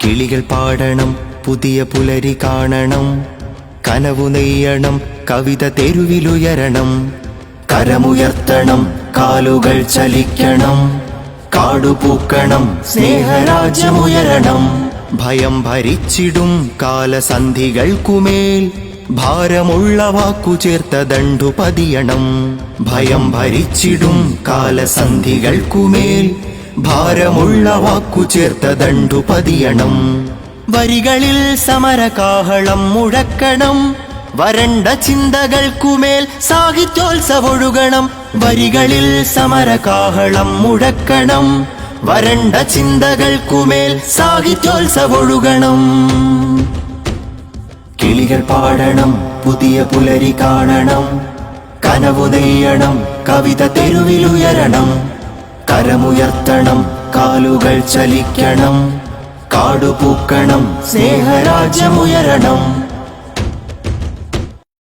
കിളികൾ പാടണം പുതിയ പുലരി കാണണം കനവു നെയ്യണം കവിത തെരുവിലുയരണം കരമുയർത്തണം കാലുകൾ ചലിക്കണം കാടുപൂക്കണം സ്നേഹരാജമുയരണം ഭയം ഭരിച്ചിടും കാലസന്ധികൾക്കുമേൽ. ഭാരമുള്ള വാക്കു ചേർത്ത ദണ്ടു പതിയണം. ഭയം ഭരിച്ചിടും കാലസന്ധികൾക്കുമേൽ. ഭാരമുള്ള വാക്കു ചേർത്ത ദണ്ടു പതിയണം. വരികളിൽ സമരകാഹളം മുഴക്കണം. വരണ്ട ചിന്തകൾക്കുമേൽ സാഹിത്യോത്സവൊഴുകണം. വരികളിൽ സമരകാഹളം മുടക്കണം വരണ്ട ചിന്തകൾക്കുമേൽ സാഹിത്യോത്സവൊഴുകണം. കിളികൾ പാടണം പുതിയ പുലരി കാണണം. കനവു നെയ്യണം കവിത തെരുവിലുയരണം കരമുയർത്തണം കാലുകൾ ചലിക്കണം. കാടുപൂക്കണം സ്നേഹരാജ്യമുയരണം.